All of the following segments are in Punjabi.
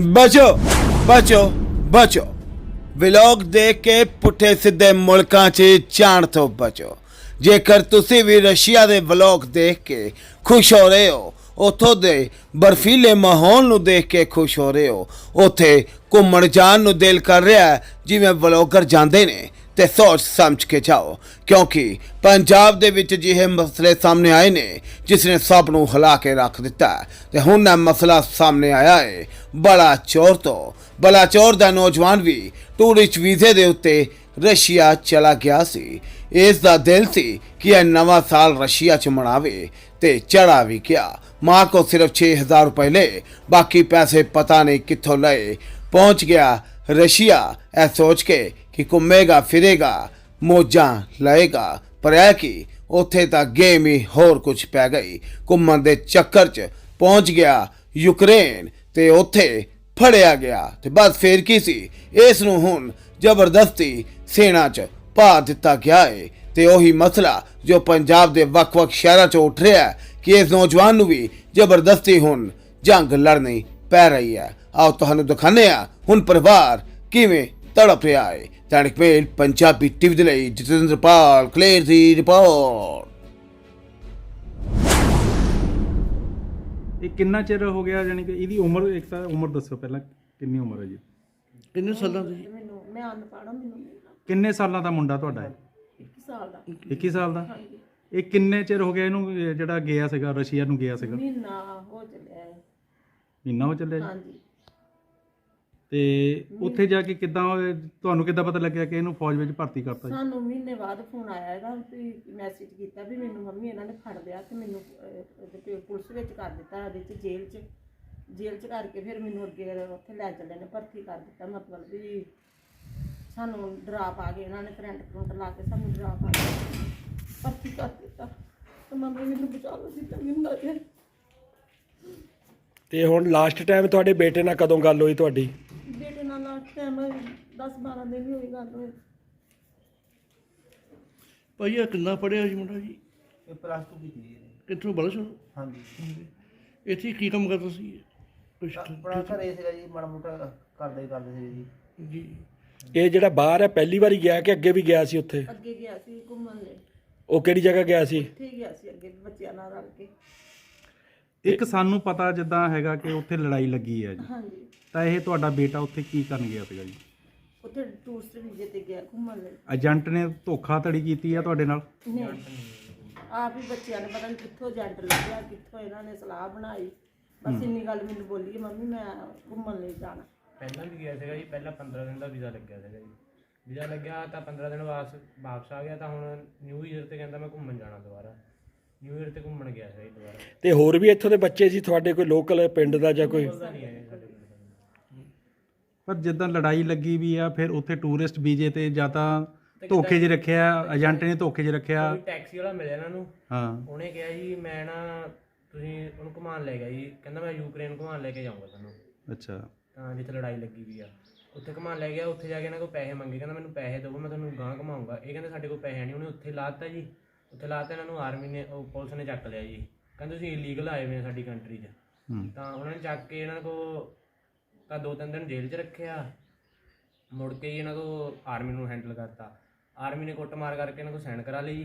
ਬਚੋ ਬਚੋ ਬਚੋ। ਵਲੌਗ ਦੇਖ ਕੇ ਪੁੱਠੇ ਸਿੱਧੇ ਮੁਲਕਾਂ 'ਚ ਜਾਣ ਤੋਂ ਬਚੋ। ਜੇਕਰ ਤੁਸੀਂ ਵੀ ਰਸ਼ੀਆ ਦੇ ਵਲੌਗ ਦੇਖ ਕੇ ਖੁਸ਼ ਹੋ ਰਹੇ ਹੋ ਉਥੋਂ ਦੇ ਬਰਫੀਲੇ ਮਾਹੌਲ ਨੂੰ ਦੇਖ ਕੇ ਖੁਸ਼ ਹੋ ਰਹੇ ਹੋ ਉਥੇ ਘੁੰਮਣ ਜਾਣ ਨੂੰ ਦਿਲ ਕਰ ਰਿਹਾ ਹੈ, ਜਿਵੇਂ ਵਲੌਗਰ ਜਾਂਦੇ ਨੇ। ਤੇ ਸੋਚ ਸਮਝ ਕੇ ਜਾਓ, ਕਿਉਂਕਿ ਪੰਜਾਬ ਦੇ ਵਿੱਚ ਜਿਹੇ ਮਸਲੇ ਸਾਹਮਣੇ ਆਏ ਨੇ, ਜਿਸ ਨੇ ਸਭ ਨੂੰ ਹਿਲਾ ਕੇ ਰੱਖ ਦਿੱਤਾ ਹੈ। ਤੇ ਹੁਣ ਇਹ ਮਸਲਾ ਸਾਹਮਣੇ ਆਇਆ ਹੈ ਬੜਾ ਚੋਰ ਤੋਂ। ਬੜਾ ਚੋਰ ਦਾ ਨੌਜਵਾਨ ਵੀ ਟੂਰਿਸਟ ਵੀਜ਼ੇ ਦੇ ਉੱਤੇ ਰਸ਼ੀਆ ਚਲਾ ਗਿਆ ਸੀ। ਇਸ ਦਾ ਦਿਲ ਸੀ ਕਿ ਇਹ ਨਵਾਂ ਸਾਲ ਰਸ਼ੀਆ ਚ ਮਨਾਵੇ ਤੇ ਚੜਾ ਵੀ ਗਿਆ। ਮਾਂ ਕੋ ਸਿਰਫ 6000 ਰੁਪਏ ਲਏ, ਬਾਕੀ ਪੈਸੇ ਪਤਾ ਨਹੀਂ ਕਿੱਥੋਂ ਲਏ। ਪਹੁੰਚ ਗਿਆ ਰਸ਼ੀਆ, ਇਹ ਸੋਚ ਕੇ ਕਿ ਘੁੰਮੇਗਾ, ਫਿਰੇਗਾ, ਮੋਜਾਂ ਲਏਗਾ, ਪਰ ਇਹ ਕਿ ਉੱਥੇ ਤਾਂ ਗੇਮ ਹੀ ਹੋਰ ਕੁਝ ਪੈ ਗਈ। ਘੁੰਮਣ ਦੇ ਚੱਕਰ 'ਚ ਪਹੁੰਚ ਗਿਆ ਯੂਕਰੇਨ ਤੇ ਉੱਥੇ ਫੜਿਆ ਗਿਆ। ਤੇ ਬਸ ਫੇਰ ਕੀ ਸੀ? ਇਸ ਨੂੰ ਹੁਣ ਜ਼ਬਰਦਸਤੀ ਸੈਨਾ 'ਚ ਪਾ ਦਿੱਤਾ ਗਿਆ ਏ। ਤੇ ਉਹੀ ਮਸਲਾ ਜੋ ਪੰਜਾਬ ਦੇ ਵੱਖ-ਵੱਖ ਸ਼ਹਿਰਾਂ 'ਚ ਉੱਠ ਰਿਹਾ ਹੈ ਕਿ ਇਸ ਨੌਜਵਾਨ ਨੂੰ ਵੀ ਜ਼ਬਰਦਸਤੀ ਹੁਣ ਜੰਗ ਲੜਨੀ ਪੈ ਰਹੀ ਹੈ। ਆਓ ਤੁਹਾਨੂੰ ਦਿਖਾਉਂਦੇ ਹਾਂ ਹੁਣ ਪਰਿਵਾਰ ਕਿਵੇਂ ਤੜਪ ਰਿਹਾ ਹੈ ਤਣਕ ਮੇਲ ਪੰਜਾਬੀ ਟੀਵੀ ਦੇ ਲਈ ਜਤਿੰਦਰ ਪਾਲ ਕਲੀਅਰ ਦੀ ਰਿਪੋਰਟ। ਇਹ ਕਿੰਨਾ ਚਿਰ ਹੋ ਗਿਆ ਯਾਨੀ ਕਿ ਇਹਦੀ ਉਮਰ ਇੱਕ ਤਾਂ ਉਮਰ ਦੱਸੋ ਪਹਿਲਾਂ ਕਿੰਨੀ ਉਮਰ ਹੈ ਜੀ? ਕਿੰਨੇ ਸਾਲਾਂ ਦੇ? ਮੈਨੂੰ ਮੈਂ ਅਨਪੜ੍ਹ ਹਾਂ ਮੈਨੂੰ ਕਿੰਨੇ ਸਾਲਾਂ ਦਾ ਮੁੰਡਾ ਤੁਹਾਡਾ ਹੈ? 21 ਸਾਲ ਦਾ। 21 ਸਾਲ ਦਾ ਇਹ ਕਿੰਨੇ ਚਿਰ ਹੋ ਗਿਆ ਇਹਨੂੰ ਇਹ ਜਿਹੜਾ ਗਿਆ ਸੀਗਾ ਰਸ਼ੀਆ ਨੂੰ ਗਿਆ ਸੀਗਾ? ਮਹੀਨਾ ਹੋ ਚੱਲਿਆ ਹੈ। ਮਹੀਨਾ ਹੋ ਚੱਲਿਆ ਜੀ? ਹਾਂਜੀ। ਤੇ ਉੱਥੇ ਜਾ ਕੇ ਕਿੱਦਾਂ ਤੁਹਾਨੂੰ ਕਿੱਦਾਂ ਪਤਾ ਲੱਗਿਆ ਕਿ ਇਹਨੂੰ ਫੌਜ ਵਿੱਚ ਭਰਤੀ ਕਰਤਾ ਜੀ? ਸਾਨੂੰ ਮਹੀਨੇ ਬਾਅਦ ਫੋਨ ਆਇਆ ਇਹਦਾ ਵੀ ਮੈਸੇਜ ਕੀਤਾ ਵੀ ਮੈਨੂੰ ਮੰਮੀ ਇਹਨਾਂ ਨੇ ਫੜ ਲਿਆ ਤੇ ਮੈਨੂੰ ਅਹ, ਤੇ ਪੁਲਿਸ ਵਿੱਚ ਕਰ ਦਿੱਤਾ ਇਹਦੇ ਚ ਜੇਲ੍ਹ 'ਚ। ਜੇਲ੍ਹ 'ਚ ਕਰਕੇ ਫਿਰ ਮੈਨੂੰ ਅੱਗੇ ਉੱਥੇ ਲੈ ਚੱਲੇ ਨੇ ਭਰਤੀ ਕਰ ਦਿੱਤਾ। ਮਤਲਬ ਵੀ ਸਾਨੂੰ ਡਰਾ ਪਾ ਕੇ ਇਹਨਾਂ ਨੇ ਕਰੰਟ ਕਰੰਟ ਲਾ ਕੇ ਸਾਨੂੰ ਡਰਾ ਪਾ ਕੇ ਭਰਤੀ ਕਰ ਦਿੱਤਾ। ਤੇ ਮੰਮੀ ਮੈਨੂੰ ਬਚਾ ਲਓ ਜਿੱਦਾਂ ਵੀ ਹੁੰਦਾ ਜੇ ਤੇ ਹੁਣ ਲਾਸਟ ਟਾਈਮ ਤੁਹਾਡੇ ਬੇਟੇ ਨਾਲ ਕਦੋਂ ਗੱਲ ਹੋਈ ਤੁਹਾਡੀ? ਬੇਟੇ ਨਾਲ ਲਾਸਟ ਟਾਈਮ 10 12 ਦਿਨ ਹੀ ਹੋਈ ਗੱਲ ਹੋਈ। ਭਾਈ ਇਹ ਕਿੰਨਾ ਪੜਿਆ ਜੀ ਮੁੰਡਾ ਜੀ? ਇਹ ਪਲੱਸ 2 ਕੀਤੀ ਜੀ ਇਹਨੇ। ਕਿੱਥੋਂ ਬਲਸ਼? ਹਾਂਜੀ। ਇੱਥੇ ਕੀ ਕੰਮ ਕਰਦਾ ਸੀ ਕੁਛ ਆਪਣਾ ਘਰੇ ਸੀਗਾ ਜੀ ਮਾੜਾ ਮੋਟਾ ਕਰਦੇ ਹੀ ਕਰਦੇ ਸੀ ਜੀ। ਜੀ। ਇਹ ਜਿਹੜਾ ਬਾਹਰ ਹੈ ਪਹਿਲੀ ਵਾਰੀ ਗਿਆ ਕਿ ਅੱਗੇ ਵੀ ਗਿਆ ਸੀ ਉੱਥੇ? ਅੱਗੇ ਗਿਆ ਸੀ ਘੁੰਮਣ ਲਈ। ਉਹ ਕਿਹੜੀ ਜਗ੍ਹਾ ਗਿਆ ਸੀ? ਉੱਥੇ ਹੀ ਗਿਆ ਸੀ ਅੱਗੇ ਬੱਚਿਆਂ ਨਾਲ ਰਲ ਕੇ। ਇੱਕ ਸਾਨੂੰ ਪਤਾ ਜਿੱਦਾਂ ਹੈਗਾ ਕਿ ਉੱਥੇ ਲੜਾਈ ਲੱਗੀ ਹੈ ਜੀ। ਹਾਂਜੀ। ਤਾਂ ਇਹ ਤੁਹਾਡਾ ਬੇਟਾ ਉੱਥੇ ਕੀ ਕਰਨ ਗਿਆ ਸੀਗਾ ਜੀ? ਉੱਥੇ ਟੂਰਿਸਟ ਵੀਜ਼ੇ ਤੇ ਗਿਆ ਘੁੰਮਣ ਲਈ। ਏਜੰਟ ਨੇ ਧੋਖਾਧੜੀ ਕੀਤੀ ਆ ਤੁਹਾਡੇ ਨਾਲ? ਨਹੀਂ। ਆਪ ਹੀ ਬੱਚਿਆਂ ਨੇ ਪਤਾ ਨਹੀਂ ਕਿੱਥੋਂ ਏਜੰਟ ਲੱਭਿਆ ਕਿੱਥੋਂ ਇਹਨਾਂ ਨੇ ਸਲਾਹ ਬਣਾਈ। ਬਸ ਇੰਨੀ ਗੱਲ ਮੈਨੂੰ ਬੋਲੀ ਕਿ ਮੰਮੀ ਮੈਂ ਘੁੰਮਣ ਲਈ ਜਾਣਾ। ਪਹਿਲਾਂ ਵੀ ਗਿਆ ਸੀਗਾ ਜੀ ਪਹਿਲਾਂ 15 ਦਿਨ ਦਾ ਵੀਜ਼ਾ ਲੱਗਿਆ ਸੀਗਾ ਜੀ। ਵੀਜ਼ਾ ਲੱਗਿਆ ਤਾਂ 15 ਦਿਨ ਵਾਪਸ ਵਾਪਸ ਆ ਗਿਆ ਤਾਂ ਹੁਣ ਨਿਊ ਈਅਰ ਤੇ ਕਹਿੰਦਾ ਮੈਂ ਘੁੰਮਣ ਜਾਣਾ ਦੁਬਾਰਾ। ਨਿਊ ਈਅਰ ਤੇ ਘੁੰਮਣ ਗਿਆ ਸੀ ਦੁਬਾਰਾ। ਤੇ ਹੋਰ ਵੀ ਇੱਥੋਂ ਦੇ ਬੱਚੇ ਸੀ ਤੁਹਾਡੇ ਕੋਈ ਲੋਕਲ ਪਿੰਡ ਦਾ ਜਾਂ ਕੋਈ? ਪਤਾ ਨਹੀਂ ਹੈ ਸਾਡੇ ਕੋਲ ਪਰ ਜਿੱਦਾਂ ਲੜਾਈ ਲੱਗੀ ਵੀ ਆ ਫਿਰ ਉੱਥੇ ਟੂਰਿਸਟ ਵੀਜ਼ੇ ਤੇ ਜਾਂ ਤਾਂ ਧੋਖੇ 'ਚ ਰੱਖਿਆ ਏਜੰਟ ਨੇ ਧੋਖੇ 'ਚ ਰੱਖਿਆ। ਕੋਈ ਟੈਕਸੀ ਵਾਲਾ ਮਿਲਿਆ ਇਹਨਾਂ ਨੂੰ? ਹਾਂ। ਉਹਨੇ ਕਿਹਾ ਜੀ ਮੈਂ ਨਾ ਤੁਸੀਂ ਉਹਨੂੰ ਘੁਮਾਉਣ ਲੈ ਗਿਆ ਜੀ। ਕਹਿੰਦਾ ਮੈਂ ਯੂਕਰੇਨ ਘੁਮਾਉਣ ਲੈ ਕੇ ਜਾਊਂਗਾ ਤੁਹਾਨੂੰ। ਅੱਛਾ। ਤਾਂ ਜਿੱਥੇ ਲੜਾਈ ਲੱਗੀ ਵੀ ਆ। ਉੱਥੇ ਘੁਮਾਉਣ ਲੈ ਗਿਆ ਉੱਥੇ ਜਾ ਕੇ ਇਹਨਾਂ ਕੋਲ ਪੈਸੇ ਮੰਗੇ। ਕਹਿੰਦਾ ਮੈਨੂੰ ਪੈਸੇ ਦਿਓ ਮੈਂ ਤੁਹਾਨੂੰ ਗਾਂ ਘੁਮਾਊਂਗਾ। ਇਹ ਕਹਿੰਦੇ ਸਾਡੇ ਕੋਲ ਪੈਸੇ ਨਹੀਂ ਉਹਨੇ ਉੱਥੇ ਲਾਤਾ ਜੀ। ਉੱਥੇ ਲਾਤਾ ਇਹਨਾਂ ਨੂੰ ਆਰਮੀ ਨੇ ਉਹ ਪੁਲਿਸ ਨੇ ਚੱਕ ਲਿਆ ਜੀ। ਕਹਿੰਦੇ ਤੁਸੀਂ ਇਲੀਗਲ ਆਏ ਹੋਏ ਆ ਸਾਡੀ ਕੰਟਰੀ 'ਚ। ਹੂੰ। ਤਾਂ ਉਹਨਾਂ ਨੇ ਚੱਕ ਕੇ ਇਹਨਾਂ ਕੋ ਤਾਂ ਦੋ ਤਿੰਨ ਦਿਨ ਜੇਲ੍ਹ 'ਚ ਰੱਖਿਆ। ਮੁੜ ਕੇ ਹੀ ਇਹਨਾਂ ਕੋ ਆਰਮੀ ਨੂੰ ਹੈਂਡਲ ਕਰਤਾ। ਆਰਮੀ ਨੇ ਕੁੱਟਮਾਰ ਕਰਕੇ ਇਹਨਾਂ ਕੋ ਸਾਈਨ ਕਰਾ ਲਈ। ਜੀ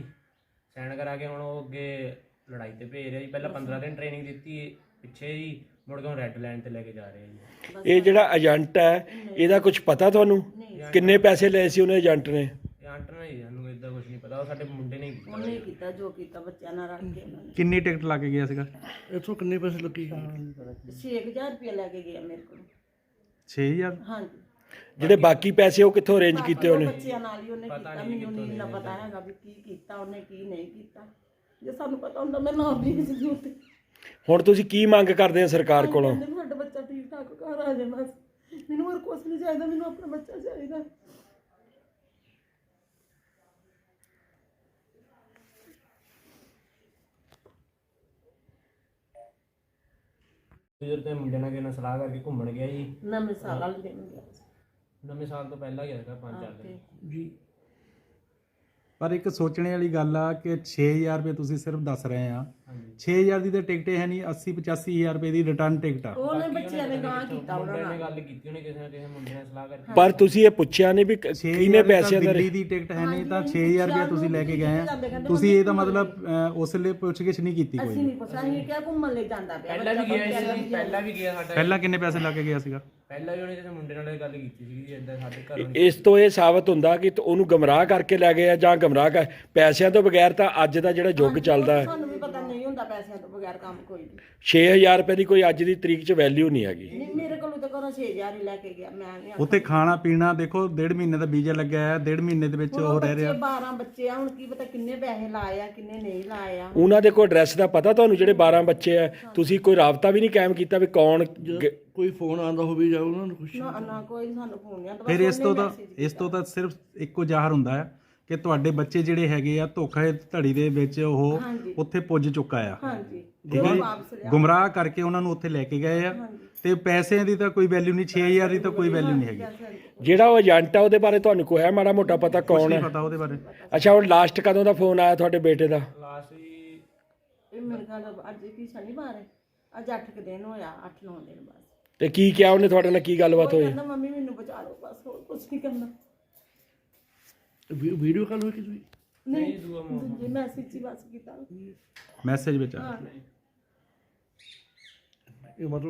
ਸਾਈਨ ਕਰਾ ਕੇ ਹੁਣ ਉਹ ਅੱਗੇ ਲੜਾਈ ਤੇ ਭੇਜ ਰਿਹਾ ਜੀ। ਪਹਿਲਾਂ 15 ਦਿਨ ਟ੍ਰੇਨਿੰਗ ਦਿੱਤੀ ਪਿੱਛੇ ਜੀ ਮੁੜ ਕੇ ਹੁਣ ਰੈੱਡ ਲਾਈਨ ਤੇ ਲੈ ਕੇ ਜਾ ਰਹੇ ਆ ਜੀ ਇਹ ਜਿਹੜਾ ਏਜੰਟ ਹੈ ਇਹਦਾ ਕੁਝ ਪਤਾ ਤੁਹਾਨੂੰ? ਕਿੰਨੇ ਪੈਸੇ ਲਏ ਸੀ ਉਹਨੇ ਏਜੰਟ ਨੇ? ਆਂਟਰ ਨਹੀਂ ਸਾਨੂੰ ਇਦਾਂ ਕੁਝ ਨਹੀਂ ਪਤਾ। ਉਹ ਸਾਡੇ ਮੁੰਡੇ ਨੇ ਹੀ ਕੀਤਾ ਉਹਨੇ ਹੀ ਕੀਤਾ ਜੋ ਕੀਤਾ ਬੱਚਿਆਂ ਨਾਲ ਰਲ ਕੇ ਉਹਨਾਂ ਨੇ। ਕਿੰਨੀ ਟਿਕਟ ਲਾ ਕੇ ਗਿਆ ਸੀਗਾ? ਇੱਥੋਂ ਕਿੰਨੇ ਪੈਸੇ ਲੱਗੇ 6000 ਰੁਪਏ ਲੈ ਕੇ ਗਿਆ ਮੇਰੇ ਕੋਲ। 6000 ਹਾਂਜੀ। ਜਿਹੜੇ ਬਾਕੀ ਪੈਸੇ ਉਹ ਕਿੱਥੋਂ ਅਰੇਂਜ ਕੀਤੇ ਉਹ ਉਹਨੇ? ਬੱਚਿਆਂ ਨਾਲ ਹੀ ਉਹਨੇ ਕੀਤਾ ਮੈਨੂੰ ਨਹੀਂ ਇੰਨਾ ਪਤਾ ਹੈਗਾ ਵੀ ਕੀ ਕੀਤਾ ਉਹਨੇ ਕੀ ਨਹੀਂ ਕੀਤਾ। ਜੇ ਸਾਨੂੰ ਪਤਾ ਹੁੰਦਾ ਮੈਂ ਨਾ ਵੀ ਕਿਸੇ ਤੇ ਹੁਣ ਤੁਸੀਂ ਕੀ ਮੰਗ ਕਰਦੇ ਆ ਸਰਕਾਰ ਕੋਲੋਂ? ਕਹਿੰਦੇ ਵੀ ਸਾਡਾ ਬੱਚਾ ਠੀਕ ਠਾਕ ਘਰ ਆ ਜਾਏ ਬਸ। ਮੈਨੂੰ ਹੋਰ ਕੁਝ ਨਹੀਂ ਚਾਹੀਦਾ ਮੈਨੂੰ ਆਪਣਾ ਬੱਚਾ ਚਾਹੀਦਾ। ਇਧਰ ਤੇ ਮੁੰਡੇ ਨਾਲ ਕਿਹਨਾਂ ਸਲਾਹ ਕਰਕੇ ਘੁੰਮਣ ਗਿਆ ਜੀ ਨਵੇਂ ਸਾਲ ਵਾਲੇ ਦਿਨ ਗਿਆ ਸੀ। ਨਵੇਂ ਸਾਲ ਤੋਂ ਪਹਿਲਾਂ ਗਿਆ ਸੀਗਾ ਪੰਜ ਚਾਰ ਦਿਨ। ਜੀ। ਪਰ ਇੱਕ ਸੋਚਣੇ ਵਾਲੀ ਗੱਲ ਆ ਕਿ 6000 ਰੁਪਏ ਤੁਸੀਂ ਸਿਰਫ ਦੱਸ ਰਹੇ ਆ। 6000 ਦੀ ਤਾਂ ਟਿਕਟ ਹੈ ਨਹੀਂ 80 85000 ਰੁਪਏ ਦੀ ਰਿਟਰਨ ਟਿਕਟ ਆ। ਉਹਨੇ ਬੱਚਿਆਂ ਨੇ ਗਾਂ ਕੀਤਾ ਉਹਨਾਂ ਨੇ ਗੱਲ ਕੀਤੀ ਉਹਨੇ ਕਿਸੇ ਨਾ ਕਿਸੇ ਮੁੰਡੇ ਨਾਲ ਸਲਾਹ ਕਰਕੇ। ਪਰ ਤੁਸੀਂ ਇਹ ਪੁੱਛਿਆ ਨਹੀਂ ਵੀ ਕ- 6000 ਕਿੰਨੇ ਦੀ ਪੈਸਿਆਂ ਦਾ ਦਿੱਲੀ ਦੀ ਟਿਕਟ ਹੈ ਨਹੀਂ ਤਾਂ 6000 ਰੁਪਏ ਤੁਸੀਂ ਲੈ ਕੇ ਗਏ ਆ। ਤੁਸੀਂ ਇਹ ਤਾਂ ਮਤਲਬ ਉਸ ਲਈ ਪੁੱਛਗਿੱਛ ਨਹੀਂ ਕੀਤੀ ਅਸੀਂ ਕੋਈ ਨਹੀਂ ਪੁੱਛਿਆ ਅਸੀਂ ਕਿਹਾ ਘੁੰਮਣ ਲਈ ਜਾਂਦਾ ਪਿਆ ਪਹਿਲਾਂ ਵੀ ਗਿਆ ਸੀ ਪਹਿਲਾਂ ਵੀ ਗਿਆ ਸਾਡਾ। ਪਹਿਲਾਂ ਕਿੰਨੇ ਪੈਸੇ ਲਾ ਕੇ ਗਿਆ ਸੀਗਾ? ਪਹਿਲਾਂ ਵੀ ਉਹਨੇ ਕਿਸੇ ਮੁੰਡੇ ਨਾਲ ਇਹ ਗੱਲ ਕੀਤੀ ਸੀ ਕਿ ਇਦਾਂ ਸਾਡੇ ਘਰੋਂ ਇਸ ਤੋਂ ਇਹ ਸਾਬਤ ਹੁੰਦਾ ਕਿ ਤ- ਉਹਨੂੰ ਗਮਰਾਹ ਕਰਕੇ ਲੈ ਗਏ ਆ ਜਾਂ ਗਮਰਾਹ ਕਰ ਪੈਸਿਆਂ ਤੋਂ ਬਗੈਰ ਤਾਂ ਅੱਜ ਦਾ ਜਿਹੜਾ ਯੁੱਗ ਚੱਲਦਾ ਹੈ। ਸਾਨੂੰ ਵੀ ਪਤਾ ਨਹੀਂ ਹੁੰਦਾ ਪੈਸਿਆਂ ਤੋਂ ਬਗੈਰ ਕੰਮ ਕੋਈ ਨਹੀਂ। 6000 ਰੁਪਏ ਦੀ ਕੋਈ ਅੱਜ ਦੀ ਤਰੀਕ 'ਚ ਵੈਲਿਊ ਨਹੀਂ ਹੈਗੀ। ਨਹੀਂ ਮੇਰੇ ਕੋਲੋਂ ਤਾਂ ਘਰੋਂ 6000 ਹੀ ਲੈ ਕੇ ਗਿਆ ਮੈਂ ਨਹੀਂ ਉੱਥੇ ਖਾਣਾ ਪੀਣਾ ਦੇਖੋ ਡੇਢ ਮਹੀਨੇ ਦਾ ਵੀਜ਼ਾ ਲੱਗਿਆ ਹੈ ਡੇਢ ਮਹੀਨੇ ਦੇ ਵਿੱਚ ਉਹ ਰਹਿ ਰਿਹਾ। 12 ਬੱਚੇ ਆ ਹੁਣ ਕੀ ਪਤਾ ਕਿੰਨੇ ਪੈਸੇ ਲਾਏ ਆ ਕਿੰਨੇ ਨਹੀਂ ਲਾਏ ਆ। ਉਹਨਾਂ ਦੇ ਕੋਈ ਐਡਰੈਸ ਦਾ ਪਤਾ ਤੁਹਾਨੂੰ ਜਿਹੜੇ 12 ਬੱਚੇ ਆ? ਤੁਸੀਂ ਕੋਈ ਰਾਬਤਾ ਵੀ ਨਹੀਂ ਕਾਇਮ ਕੀਤਾ ਵੀ ਕੌਣ ਗ- ਕੋਈ ਫੋਨ ਆਉਂਦਾ ਹੋਵੇ ਜਾਂ ਉਹਨਾਂ ਨੂੰ ਕੁਛ ਨਾ ਨਾ ਕੋਈ ਸਾਨੂੰ ਫੋਨ ਨਹੀਂ ਆਉਂਦਾ ਫਿਰ ਇਸ ਤੋਂ ਤਾਂ ਇਸ ਤੋਂ ਤਾਂ ਸਿਰਫ ਇੱਕੋ ਜ਼ਾਹਰ ਹੁੰਦਾ ਹੈ। ਕਿ ਤੁਹਾਡੇ ਬੱਚੇ ਜਿਹੜੇ ਹੈਗੇ ਆ ਧੋਖਾ ਧੜੀ ਦੇ ਵਿੱਚ ਉਹ ਉੱਥੇ ਪੁੱਜ ਚੁੱਕਾ ਆ। ਹਾਂਜੀ। ਠੀਕ ਹੈ ਜੀ? ਗੁੰਮਰਾਹ ਕਰਕੇ ਉਹਨਾਂ ਨੂੰ ਉੱਥੇ ਲੈ ਕੇ ਗਏ ਆ। ਤੇ ਪੈਸਿਆਂ ਦੀ ਤਾਂ ਕੋਈ ਵੈਲਿਊ ਨਹੀਂ 6000 ਦੀ ਤਾਂ ਕੋਈ ਵੈਲਿਊ ਨਹੀਂ ਹੈਗੀ। ਜਿਹੜਾ ਉਹ ਏਜੰਟ ਆ ਉਹਦੇ ਬਾਰੇ ਤੁਹਾਨੂੰ ਕੋਈ ਹੈ ਮਾੜਾ ਮੋਟਾ ਪਤਾ ਕੌਣ ਨਹੀਂ ਹੈ? ਪਤਾ ਉਹਦੇ ਬਾਰੇ। ਅੱਛਾ ਉਹ ਲਾਸਟ ਕਦੋਂ ਦਾ ਫੋਨ ਆਇਆ ਤੁਹਾਡੇ ਬੇਟੇ ਦਾ? ਇਹ ਮੇਰੇ ਨਾਲ ਅੱਜ ਕੀ ਸ਼ਨੀਵਾਰ ਹੈ? ਅੱਜ 8 ਕੁ ਦਿਨ ਹੋਇਆ 8-9 ਦਿਨ ਬਸ। ਤੇ ਕੀ ਕਿਹਾ ਉਹਨੇ ਤੁਹਾਡੇ ਨਾਲ ਕੀ ਗੱਲਬਾਤ ਉਹ ਹੋਈ? ਕਹਿੰਦਾ ਮੰਮੀ ਮੈਨੂੰ ਬਚਾ ਲਓ ਬਸ ਹੋਰ ਕੁਝ ਨਹੀਂ ਕਰਨਾ ਵੀ- ਵੀਡੀਓ ਕਾਲ ਹੋਈ ਕਿ ਤੁਸੀਂ ਨਹੀਂ ਦੂਜੀ ਮੈਸੇਜ ਹੀ ਬਸ ਕੀਤਾ। ਮੈਸੇਜ ਵਿੱਚ ਆ। ਇਹ ਮਤਲਬ